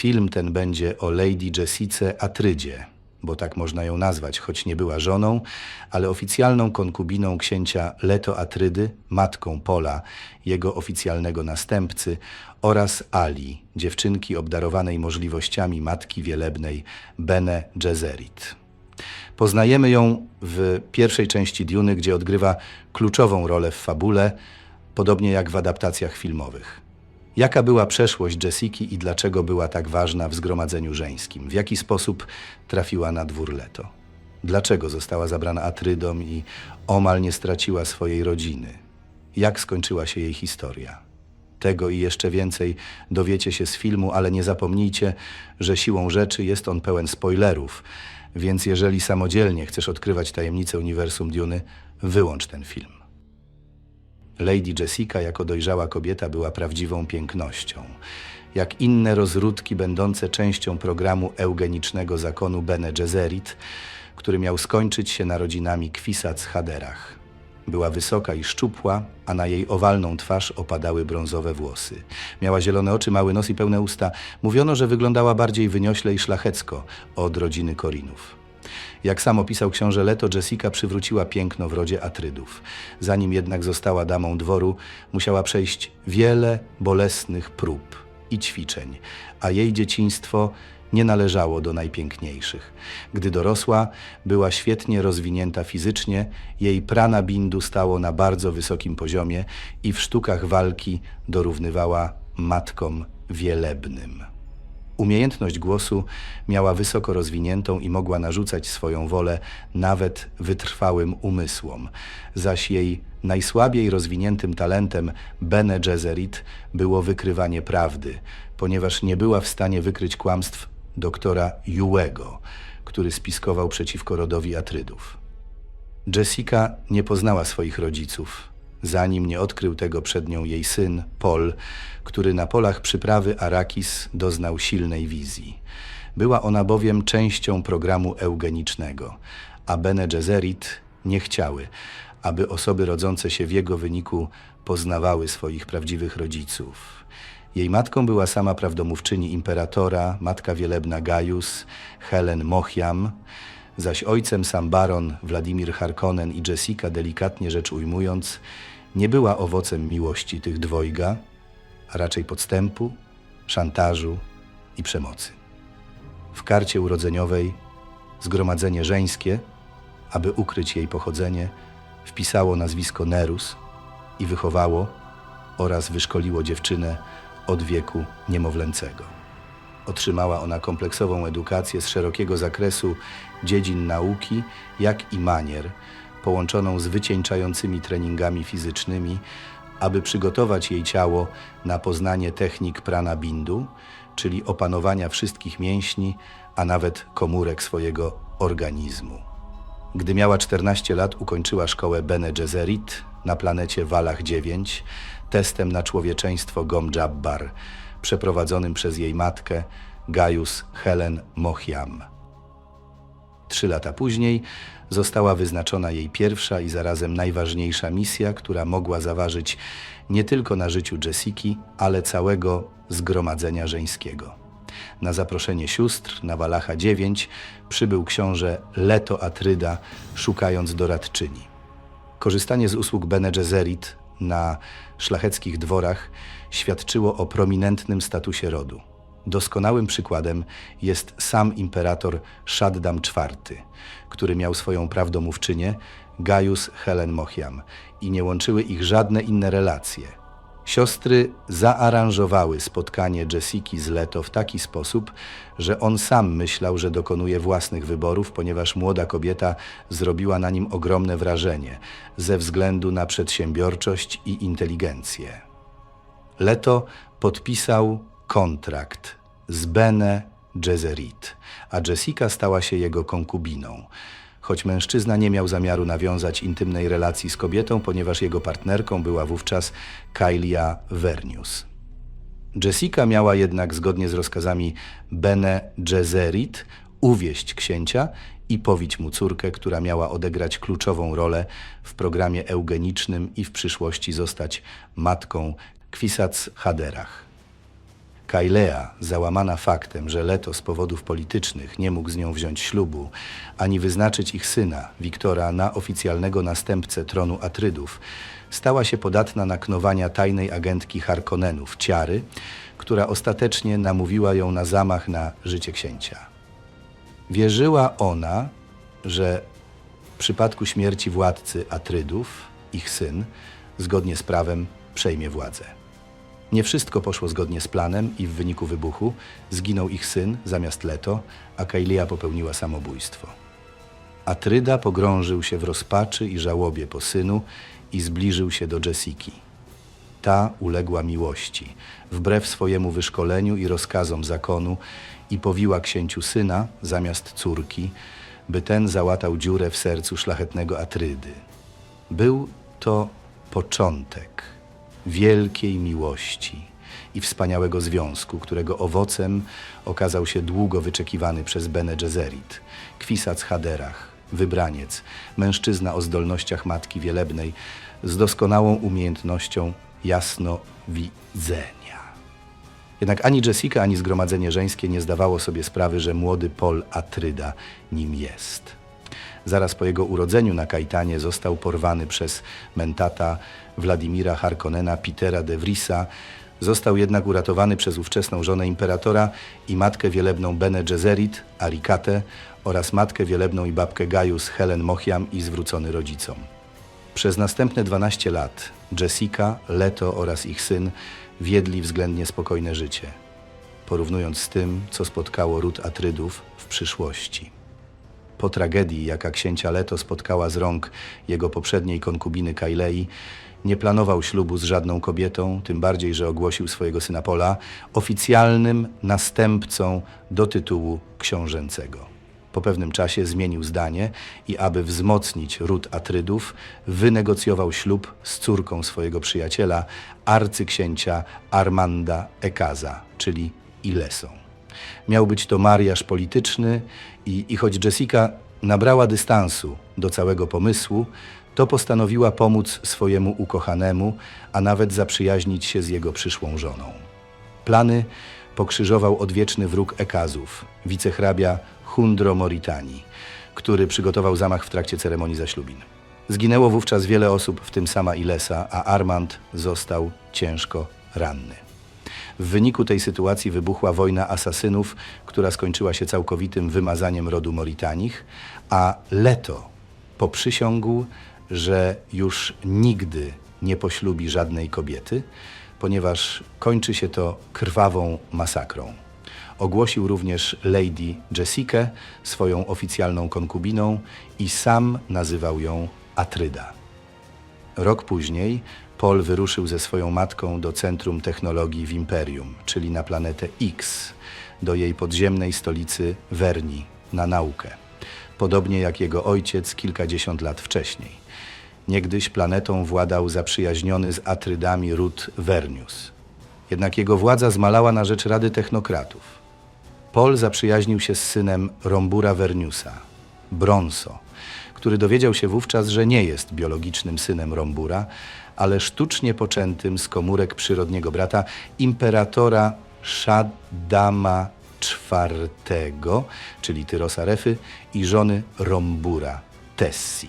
Film ten będzie o Lady Jessice Atrydzie, bo tak można ją nazwać, choć nie była żoną, ale oficjalną konkubiną księcia Leto Atrydy, matką Pola, jego oficjalnego następcy, oraz Ali, dziewczynki obdarowanej możliwościami matki wielebnej Bene Gesserit. Poznajemy ją w pierwszej części Duny, gdzie odgrywa kluczową rolę w fabule, podobnie jak w adaptacjach filmowych. Jaka była przeszłość Jessiki i dlaczego była tak ważna w zgromadzeniu żeńskim? W jaki sposób trafiła na dwór Leto? Dlaczego została zabrana Atrydom i omal nie straciła swojej rodziny? Jak skończyła się jej historia? Tego i jeszcze więcej dowiecie się z filmu, ale nie zapomnijcie, że siłą rzeczy jest on pełen spoilerów, więc jeżeli samodzielnie chcesz odkrywać tajemnice uniwersum Duny, wyłącz ten film. Lady Jessica jako dojrzała kobieta była prawdziwą pięknością. Jak inne rozródki będące częścią programu eugenicznego zakonu Bene Gesserit, który miał skończyć się narodzinami Kwisac Haderach. Była wysoka i szczupła, a na jej owalną twarz opadały brązowe włosy. Miała zielone oczy, mały nos i pełne usta. Mówiono, że wyglądała bardziej wyniośle i szlachecko od rodziny Korinów. Jak sam opisał książę Leto, Jessica przywróciła piękno w rodzie Atrydów. Zanim jednak została damą dworu, musiała przejść wiele bolesnych prób i ćwiczeń, a jej dzieciństwo nie należało do najpiękniejszych. Gdy dorosła, była świetnie rozwinięta fizycznie, jej prana bindu stało na bardzo wysokim poziomie i w sztukach walki dorównywała matkom wielebnym. Umiejętność głosu miała wysoko rozwiniętą i mogła narzucać swoją wolę nawet wytrwałym umysłom, zaś jej najsłabiej rozwiniętym talentem Bene Gesserit było wykrywanie prawdy, ponieważ nie była w stanie wykryć kłamstw doktora Juego, który spiskował przeciwko rodowi Atrydów. Jessica nie poznała swoich rodziców, zanim nie odkrył tego przed nią jej syn, Paul, który na polach przyprawy Arakis doznał silnej wizji. Była ona bowiem częścią programu eugenicznego, a Bene Gesserit nie chciały, aby osoby rodzące się w jego wyniku poznawały swoich prawdziwych rodziców. Jej matką była sama prawdomówczyni imperatora, matka wielebna Gaius, Helen Mochiam, zaś ojcem sam baron Władimir Harkonnen i Jessica, delikatnie rzecz ujmując, nie była owocem miłości tych dwojga, a raczej podstępu, szantażu i przemocy. W karcie urodzeniowej zgromadzenie żeńskie, aby ukryć jej pochodzenie, wpisało nazwisko Nerus i wychowało oraz wyszkoliło dziewczynę od wieku niemowlęcego. Otrzymała ona kompleksową edukację z szerokiego zakresu dziedzin nauki, jak i manier, połączoną z wycieńczającymi treningami fizycznymi, aby przygotować jej ciało na poznanie technik prana bindu, czyli opanowania wszystkich mięśni, a nawet komórek swojego organizmu. Gdy miała 14 lat, ukończyła szkołę Bene Gesserit na planecie Walach 9 testem na człowieczeństwo Gom Jabbar, przeprowadzonym przez jej matkę Gaius Helen Mochiam. Trzy lata później została wyznaczona jej pierwsza i zarazem najważniejsza misja, która mogła zaważyć nie tylko na życiu Jessiki, ale całego zgromadzenia żeńskiego. Na zaproszenie sióstr na Walacha 9 przybył książę Leto Atryda, szukając doradczyni. Korzystanie z usług Bene Gesserit na szlacheckich dworach świadczyło o prominentnym statusie rodu. Doskonałym przykładem jest sam imperator Shaddam IV, który miał swoją prawdomówczynię Gaius Helen Mochiam i nie łączyły ich żadne inne relacje. Siostry zaaranżowały spotkanie Jessiki z Leto w taki sposób, że on sam myślał, że dokonuje własnych wyborów, ponieważ młoda kobieta zrobiła na nim ogromne wrażenie ze względu na przedsiębiorczość i inteligencję. Leto podpisał kontrakt z Bene Gesserit, a Jessica stała się jego konkubiną. Choć mężczyzna nie miał zamiaru nawiązać intymnej relacji z kobietą, ponieważ jego partnerką była wówczas Kailia Vernius. Jessica miała jednak zgodnie z rozkazami Bene Gesserit uwieść księcia i powić mu córkę, która miała odegrać kluczową rolę w programie eugenicznym i w przyszłości zostać matką Kwisac Haderach. Kailea, załamana faktem, że Leto z powodów politycznych nie mógł z nią wziąć ślubu, ani wyznaczyć ich syna, Wiktora, na oficjalnego następcę tronu Atrydów, stała się podatna na knowania tajnej agentki Harkonnenów, Ciary, która ostatecznie namówiła ją na zamach na życie księcia. Wierzyła ona, że w przypadku śmierci władcy Atrydów, ich syn, zgodnie z prawem, przejmie władzę. Nie wszystko poszło zgodnie z planem i w wyniku wybuchu zginął ich syn zamiast Leto, a Kailia popełniła samobójstwo. Atryda pogrążył się w rozpaczy i żałobie po synu i zbliżył się do Jessiki. Ta uległa miłości, wbrew swojemu wyszkoleniu i rozkazom zakonu i powiła księciu syna zamiast córki, by ten załatał dziurę w sercu szlachetnego Atrydy. Był to początek wielkiej miłości i wspaniałego związku, którego owocem okazał się długo wyczekiwany przez Bene Gesserit, kwisac Haderach, wybraniec, mężczyzna o zdolnościach matki wielebnej, z doskonałą umiejętnością jasnowidzenia. Jednak ani Jessica, ani zgromadzenie żeńskie nie zdawało sobie sprawy, że młody Paul Atryda nim jest. Zaraz po jego urodzeniu na Kajtanie został porwany przez mentata Władimira Harkonnena Petera de Vrisa. Został jednak uratowany przez ówczesną żonę imperatora i matkę wielebną Bene Gesserit, Arikatę oraz matkę wielebną i babkę Gaius Helen Mochiam i zwrócony rodzicom. Przez następne 12 lat Jessica, Leto oraz ich syn wiedli względnie spokojne życie, porównując z tym, co spotkało ród Atrydów w przyszłości. Po tragedii, jaka księcia Leto spotkała z rąk jego poprzedniej konkubiny Kailei, nie planował ślubu z żadną kobietą, tym bardziej, że ogłosił swojego syna Pola oficjalnym następcą do tytułu książęcego. Po pewnym czasie zmienił zdanie i aby wzmocnić ród Atrydów, wynegocjował ślub z córką swojego przyjaciela, arcyksięcia Armanda Ekaza, czyli Ilesą. Miał być to mariaż polityczny i, i choć Jessica nabrała dystansu do całego pomysłu, to postanowiła pomóc swojemu ukochanemu, a nawet zaprzyjaźnić się z jego przyszłą żoną. Plany pokrzyżował odwieczny wróg Ekazów, wicehrabia Hundro Moritani, który przygotował zamach w trakcie ceremonii zaślubin. Zginęło wówczas wiele osób, w tym sama Ilesa, a Armand został ciężko ranny. W wyniku tej sytuacji wybuchła wojna asasynów, która skończyła się całkowitym wymazaniem rodu Moritanich, a Leto poprzysiągł, że już nigdy nie poślubi żadnej kobiety, ponieważ kończy się to krwawą masakrą. Ogłosił również Lady Jessica swoją oficjalną konkubiną i sam nazywał ją Atryda. Rok później Paul wyruszył ze swoją matką do Centrum Technologii w Imperium, czyli na planetę X, do jej podziemnej stolicy Verni, na naukę. Podobnie jak jego ojciec kilkadziesiąt lat wcześniej. Niegdyś planetą władał zaprzyjaźniony z Atrydami ród Vernius. Jednak jego władza zmalała na rzecz Rady Technokratów. Paul zaprzyjaźnił się z synem Rombura Verniusa, Bronso, który dowiedział się wówczas, że nie jest biologicznym synem Rombura, ale sztucznie poczętym z komórek przyrodniego brata imperatora Shaddama IV, czyli Tyrosa Refy, i żony Rombura, Tessi.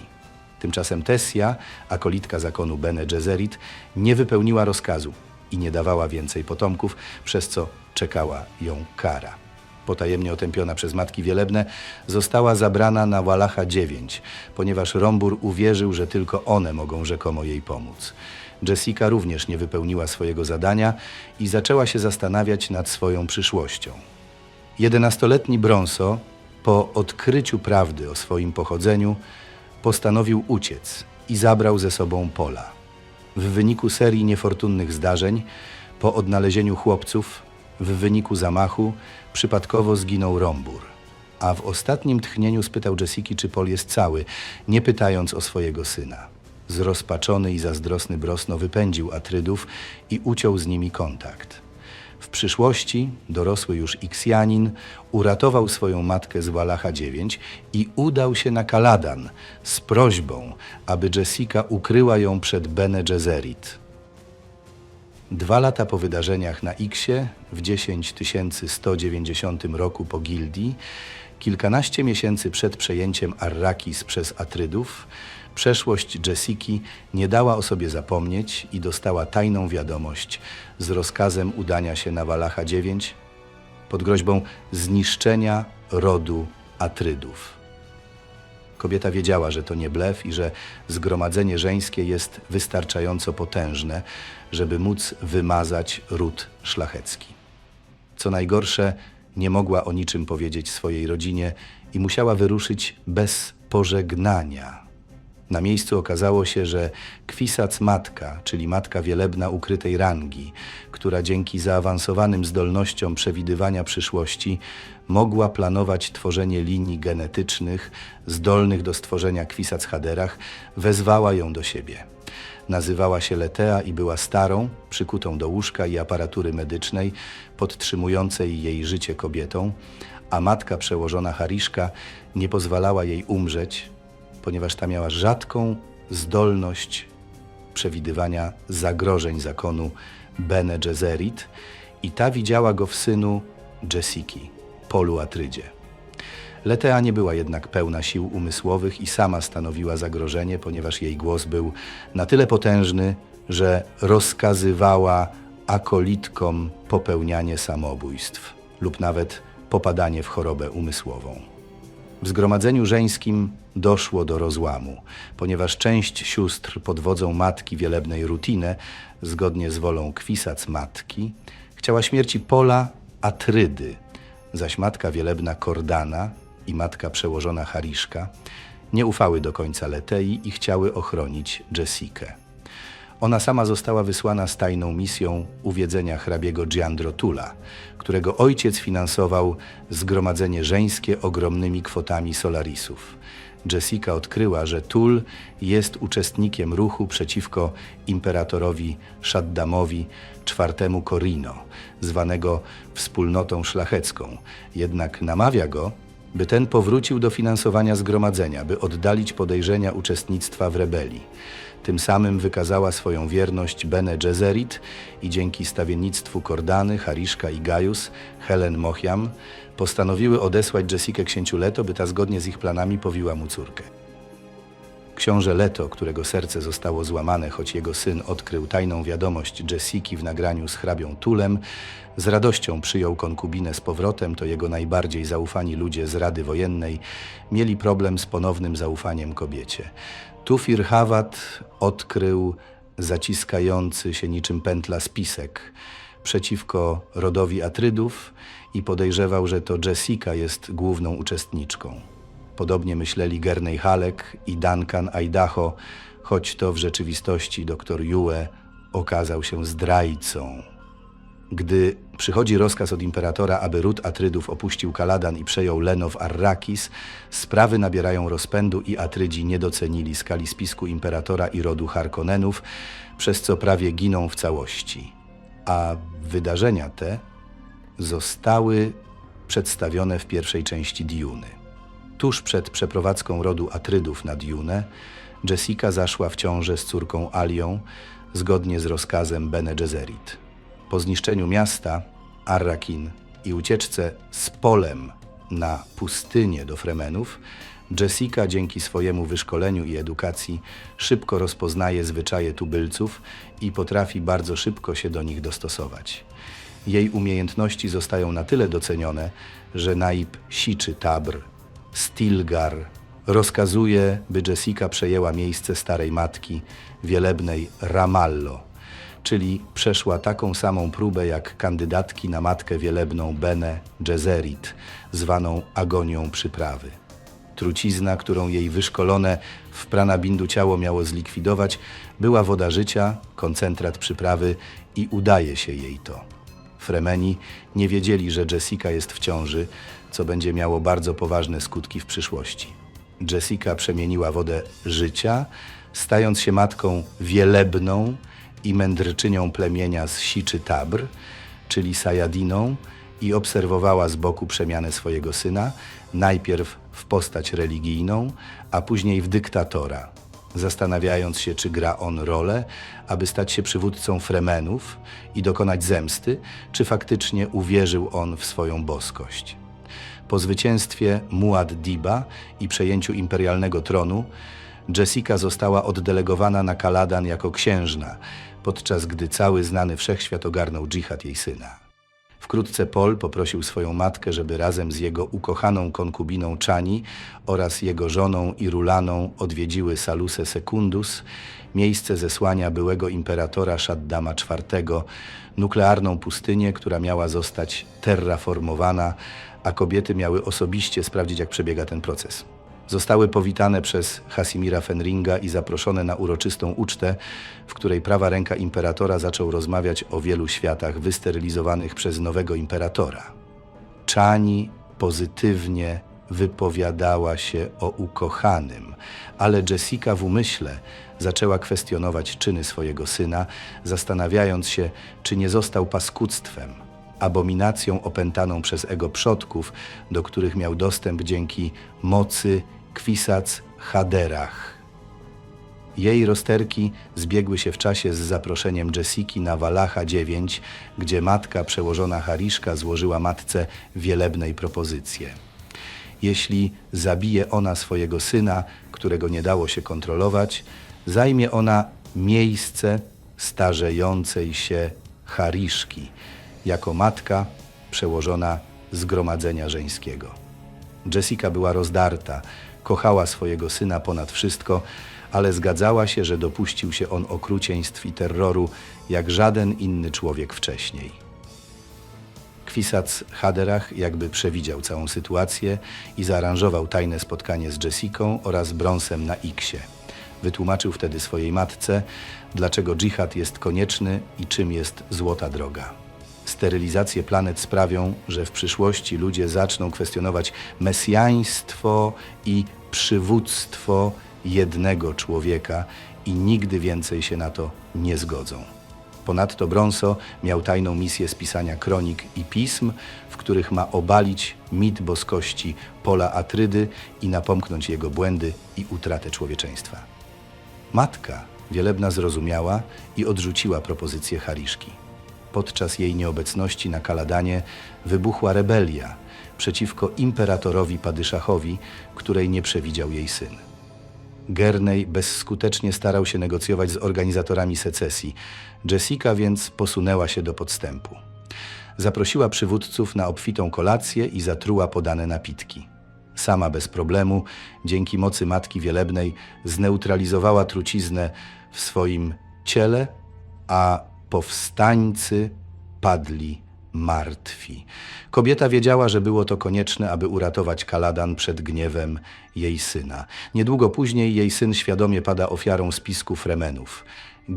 Tymczasem Tessia, akolitka zakonu Bene Gesserit, nie wypełniła rozkazu i nie dawała więcej potomków, przez co czekała ją kara. Potajemnie otępiona przez matki wielebne, została zabrana na Walacha IX, ponieważ Rombur uwierzył, że tylko one mogą rzekomo jej pomóc. Jessica również nie wypełniła swojego zadania i zaczęła się zastanawiać nad swoją przyszłością. Jedenastoletni Bronso, po odkryciu prawdy o swoim pochodzeniu, postanowił uciec i zabrał ze sobą Pola. W wyniku serii niefortunnych zdarzeń, po odnalezieniu chłopców, w wyniku zamachu, przypadkowo zginął Rombur. A w ostatnim tchnieniu spytał Jessiki, czy Pol jest cały, nie pytając o swojego syna. Zrozpaczony i zazdrosny Brosno wypędził Atrydów i uciął z nimi kontakt. W przyszłości dorosły już Iksjanin uratował swoją matkę z Walacha IX i udał się na Kaladan z prośbą, aby Jessica ukryła ją przed Bene Gesserit. Dwa lata po wydarzeniach na Xie w 10190 roku po gildii, kilkanaście miesięcy przed przejęciem Arrakis przez Atrydów, przeszłość Jessiki nie dała o sobie zapomnieć i dostała tajną wiadomość z rozkazem udania się na Walacha 9 pod groźbą zniszczenia rodu Atrydów. Kobieta wiedziała, że to nie blef i że zgromadzenie żeńskie jest wystarczająco potężne, żeby móc wymazać ród szlachecki. Co najgorsze, nie mogła o niczym powiedzieć swojej rodzinie i musiała wyruszyć bez pożegnania. Na miejscu okazało się, że Kwisac Matka, czyli matka wielebna ukrytej rangi, która dzięki zaawansowanym zdolnościom przewidywania przyszłości mogła planować tworzenie linii genetycznych zdolnych do stworzenia Kwisac Haderach, wezwała ją do siebie. Nazywała się Letea i była starą, przykutą do łóżka i aparatury medycznej, podtrzymującej jej życie kobietą, a matka przełożona Hariszka nie pozwalała jej umrzeć, ponieważ ta miała rzadką zdolność przewidywania zagrożeń zakonu Bene Gesserit i ta widziała go w synu Jessiki, Polu Atrydzie. Letea nie była jednak pełna sił umysłowych i sama stanowiła zagrożenie, ponieważ jej głos był na tyle potężny, że rozkazywała akolitkom popełnianie samobójstw lub nawet popadanie w chorobę umysłową. W zgromadzeniu żeńskim doszło do rozłamu, ponieważ część sióstr pod wodzą matki wielebnej Rutinę, zgodnie z wolą Kwisac matki, chciała śmierci Pola Atrydy, zaś matka wielebna Kordana i matka przełożona Hariszka nie ufały do końca Letei i chciały ochronić Jessikę. Ona sama została wysłana z tajną misją uwiedzenia hrabiego Giandro Tula, którego ojciec finansował zgromadzenie żeńskie ogromnymi kwotami solarisów. Jessica odkryła, że Tul jest uczestnikiem ruchu przeciwko imperatorowi Shaddamowi IV Corino, zwanego wspólnotą szlachecką. Jednak namawia go, by ten powrócił do finansowania zgromadzenia, by oddalić podejrzenia uczestnictwa w rebelii. Tym samym wykazała swoją wierność Bene Gesserit i dzięki stawiennictwu Kordany, Hariszka i Gaius, Helen Mochiam, postanowiły odesłać Jessikę księciu Leto, by ta zgodnie z ich planami powiła mu córkę. Książę Leto, którego serce zostało złamane, choć jego syn odkrył tajną wiadomość Jessiki w nagraniu z hrabią Tulem, z radością przyjął konkubinę z powrotem, to jego najbardziej zaufani ludzie z Rady Wojennej mieli problem z ponownym zaufaniem kobiecie. Tufir Hawat odkrył zaciskający się niczym pętla spisek przeciwko rodowi Atrydów i podejrzewał, że to Jessica jest główną uczestniczką. Podobnie myśleli Gerney Halleck i Duncan Idaho, choć to w rzeczywistości dr Yue okazał się zdrajcą. Gdy przychodzi rozkaz od imperatora, aby ród Atrydów opuścił Kaladan i przejął Lenow Arrakis, sprawy nabierają rozpędu i Atrydzi nie docenili skali spisku imperatora i rodu Harkonnenów, przez co prawie giną w całości. A wydarzenia te zostały przedstawione w pierwszej części Diuny. Tuż przed przeprowadzką rodu Atrydów na Diunę, Jessica zaszła w ciążę z córką Alią, zgodnie z rozkazem Bene Gesserit. Po zniszczeniu miasta, Arrakin i ucieczce z polem na pustynię do Fremenów, Jessica dzięki swojemu wyszkoleniu i edukacji szybko rozpoznaje zwyczaje tubylców i potrafi bardzo szybko się do nich dostosować. Jej umiejętności zostają na tyle docenione, że naib Siczy Tabr, Stilgar, rozkazuje, by Jessica przejęła miejsce starej matki, wielebnej Ramallo, czyli przeszła taką samą próbę jak kandydatki na matkę wielebną Bene Gesserit, zwaną agonią przyprawy. Trucizna, którą jej wyszkolone w Pranabindu ciało miało zlikwidować, była woda życia, koncentrat przyprawy i udaje się jej to. Fremeni nie wiedzieli, że Jessica jest w ciąży, co będzie miało bardzo poważne skutki w przyszłości. Jessica przemieniła wodę życia, stając się matką wielebną i mędrczynią plemienia z Siczy Tabr, czyli Sajadiną, i obserwowała z boku przemianę swojego syna, najpierw w postać religijną, a później w dyktatora. Zastanawiając się, czy gra on rolę, aby stać się przywódcą Fremenów i dokonać zemsty, czy faktycznie uwierzył on w swoją boskość. Po zwycięstwie Muad-Diba i przejęciu imperialnego tronu, Jessica została oddelegowana na Kaladan jako księżna, podczas gdy cały znany wszechświat ogarnął dżihad jej syna. Wkrótce Pol poprosił swoją matkę, żeby razem z jego ukochaną konkubiną Czani oraz jego żoną Irulaną odwiedziły Salusę Secundus, miejsce zesłania byłego imperatora Shaddama IV, nuklearną pustynię, która miała zostać terraformowana, a kobiety miały osobiście sprawdzić, jak przebiega ten proces. Zostały powitane przez Hasimira Fenringa i zaproszone na uroczystą ucztę, w której prawa ręka imperatora zaczął rozmawiać o wielu światach wysterylizowanych przez nowego imperatora. Czani pozytywnie wypowiadała się o ukochanym, ale Jessica w umyśle zaczęła kwestionować czyny swojego syna, zastanawiając się, czy nie został paskudztwem, abominacją opętaną przez ego przodków, do których miał dostęp dzięki mocy Kwisac Haderach. Jej rozterki zbiegły się w czasie z zaproszeniem Jessiki na Walacha 9, gdzie matka przełożona Hariszka złożyła matce wielebnej propozycje. Jeśli zabije ona swojego syna, którego nie dało się kontrolować, zajmie ona miejsce starzejącej się Hariszki, jako matka przełożona zgromadzenia żeńskiego. Jessica była rozdarta, kochała swojego syna ponad wszystko, ale zgadzała się, że dopuścił się on okrucieństw i terroru jak żaden inny człowiek wcześniej. Kwisac Haderach jakby przewidział całą sytuację i zaaranżował tajne spotkanie z Jessiką oraz Bronsem na Iksie. Wytłumaczył wtedy swojej matce, dlaczego dżihad jest konieczny i czym jest złota droga. Sterylizacje planet sprawią, że w przyszłości ludzie zaczną kwestionować mesjaństwo i przywództwo jednego człowieka i nigdy więcej się na to nie zgodzą. Ponadto Bronso miał tajną misję spisania kronik i pism, w których ma obalić mit boskości Pola Atrydy i napomknąć jego błędy i utratę człowieczeństwa. Matka wielebna zrozumiała i odrzuciła propozycję Hariszki. Podczas jej nieobecności na Kaladanie wybuchła rebelia przeciwko imperatorowi Padyszachowi, której nie przewidział jej syn. Gernej bezskutecznie starał się negocjować z organizatorami secesji. Jessica więc posunęła się do podstępu. Zaprosiła przywódców na obfitą kolację i zatruła podane napitki. Sama bez problemu, dzięki mocy Matki Wielebnej, zneutralizowała truciznę w swoim ciele, a powstańcy padli martwi. Kobieta wiedziała, że było to konieczne, aby uratować Kaladan przed gniewem jej syna. Niedługo później jej syn świadomie pada ofiarą spisku Fremenów,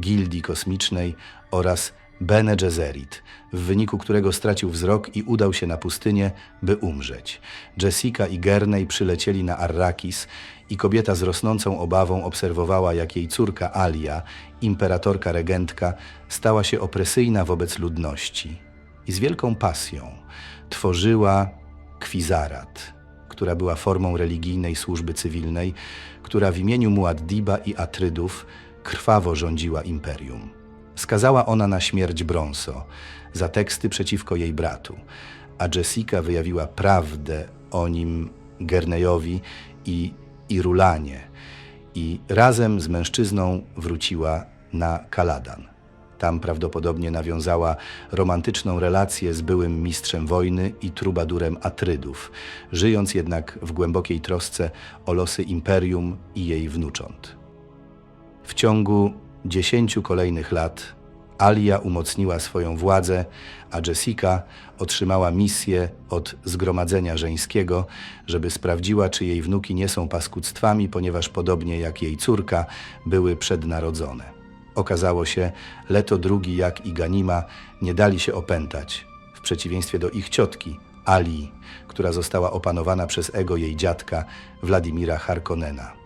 Gildii Kosmicznej oraz Bene Gesserit, w wyniku którego stracił wzrok i udał się na pustynię, by umrzeć. Jessica i Gerney przylecieli na Arrakis i kobieta z rosnącą obawą obserwowała, jak jej córka Alia, imperatorka regentka, stała się opresyjna wobec ludności i z wielką pasją tworzyła kwizarat, która była formą religijnej służby cywilnej, która w imieniu Muaddiba i Atrydów krwawo rządziła imperium. Skazała ona na śmierć Bronso za teksty przeciwko jej bratu, a Jessica wyjawiła prawdę o nim Gernejowi i Irulanie i razem z mężczyzną wróciła na Kaladan. Tam prawdopodobnie nawiązała romantyczną relację z byłym mistrzem wojny i trubadurem Atrydów, żyjąc jednak w głębokiej trosce o losy imperium i jej wnucząt. W ciągu dziesięciu kolejnych lat Alia umocniła swoją władzę, a Jessica otrzymała misję od Zgromadzenia Żeńskiego, żeby sprawdziła, czy jej wnuki nie są paskudztwami, ponieważ podobnie jak jej córka, były przednarodzone. Okazało się, Leto II jak i Ganima nie dali się opętać, w przeciwieństwie do ich ciotki, Ali, która została opanowana przez ego jej dziadka, Władimira Harkonnena.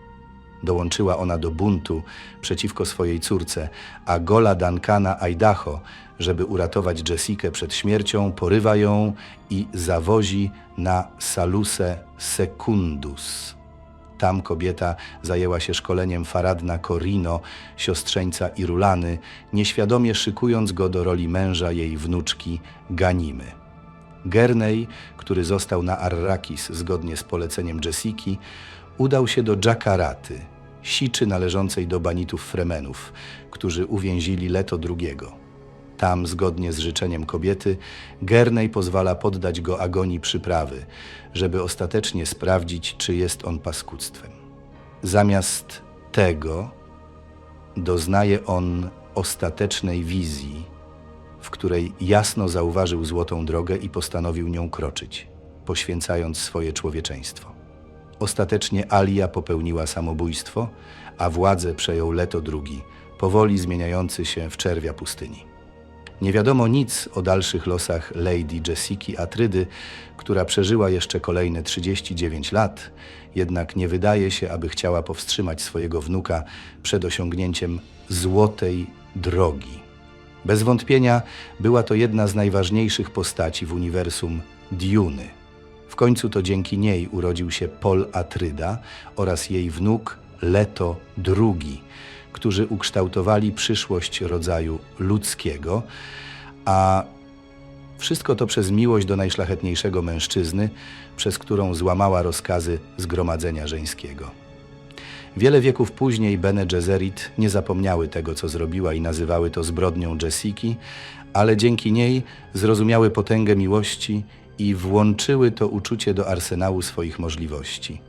Dołączyła ona do buntu przeciwko swojej córce, a Gola Duncana Idaho, żeby uratować Jessikę przed śmiercią, porywa ją i zawozi na Salusę Secundus. Tam kobieta zajęła się szkoleniem Faradna Corino, siostrzeńca Irulany, nieświadomie szykując go do roli męża jej wnuczki Ganimy. Gernej, który został na Arrakis zgodnie z poleceniem Jessiki, udał się do Jakaraty, siczy należącej do banitów Fremenów, którzy uwięzili Leto II. Tam, zgodnie z życzeniem kobiety, Gernej pozwala poddać go agonii przyprawy, żeby ostatecznie sprawdzić, czy jest on paskudztwem. Zamiast tego doznaje on ostatecznej wizji, w której jasno zauważył złotą drogę i postanowił nią kroczyć, poświęcając swoje człowieczeństwo. Ostatecznie Alia popełniła samobójstwo, a władzę przejął Leto II, powoli zmieniający się w czerwia pustyni. Nie wiadomo nic o dalszych losach Lady Jessiki Atrydy, która przeżyła jeszcze kolejne 39 lat, jednak nie wydaje się, aby chciała powstrzymać swojego wnuka przed osiągnięciem złotej drogi. Bez wątpienia była to jedna z najważniejszych postaci w uniwersum Diuny. W końcu to dzięki niej urodził się Pol Atryda oraz jej wnuk Leto II, którzy ukształtowali przyszłość rodzaju ludzkiego, a wszystko to przez miłość do najszlachetniejszego mężczyzny, przez którą złamała rozkazy zgromadzenia żeńskiego. Wiele wieków później Bene Gesserit nie zapomniały tego, co zrobiła i nazywały to zbrodnią Jessiki, ale dzięki niej zrozumiały potęgę miłości i włączyły to uczucie do arsenału swoich możliwości.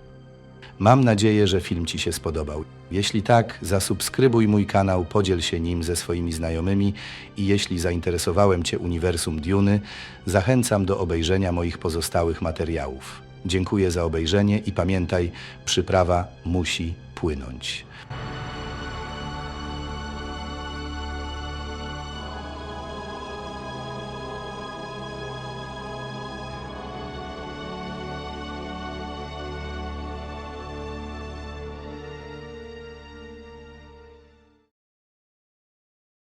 Mam nadzieję, że film Ci się spodobał. Jeśli tak, zasubskrybuj mój kanał, podziel się nim ze swoimi znajomymi i jeśli zainteresowałem Cię uniwersum Duny, zachęcam do obejrzenia moich pozostałych materiałów. Dziękuję za obejrzenie i pamiętaj, przyprawa musi płynąć.